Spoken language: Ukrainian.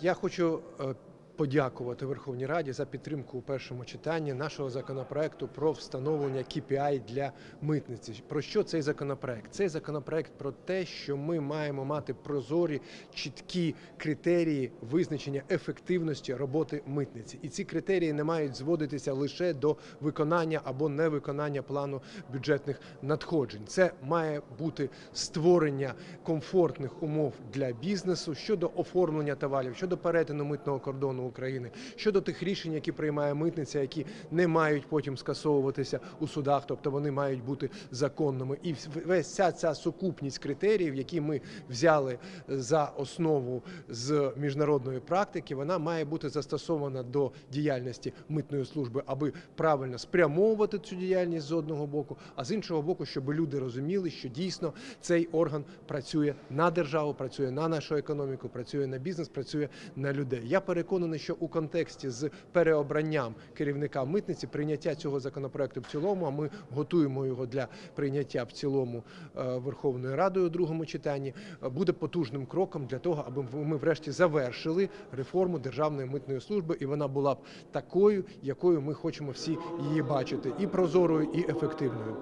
Я хочу е, подякувати Верховній Раді за підтримку у першому читанні нашого законопроекту про встановлення KPI для митниці. Про що цей законопроект? Цей законопроект про те, що ми маємо мати прозорі, чіткі критерії визначення ефективності роботи митниці. І ці критерії не мають зводитися лише до виконання або невиконання плану бюджетних надходжень. Це має бути створення комфортних умов для бізнесу щодо оформлення товарів, щодо перетину митного кордону України, щодо тих рішень, які приймає митниця, які не мають потім скасовуватися у судах, тобто вони мають бути законними. І весь ця ця сукупність критеріїв, які ми взяли за основу з міжнародної практики, вона має бути застосована до діяльності митної служби, аби правильно спрямовувати цю діяльність з одного боку, а з іншого боку, щоб люди розуміли, що дійсно цей орган працює на державу, працює на нашу економіку, працює на бізнес, працює на людей. Я переконаний, що у контексті з переобранням керівника митниці прийняття цього законопроекту в цілому, а ми готуємо його для прийняття в цілому е, Верховною Радою у другому читанні, е, буде потужним кроком для того, аби ми врешті завершили реформу державної митної служби, і вона була б такою, якою ми хочемо всі її бачити, і прозорою, і ефективною.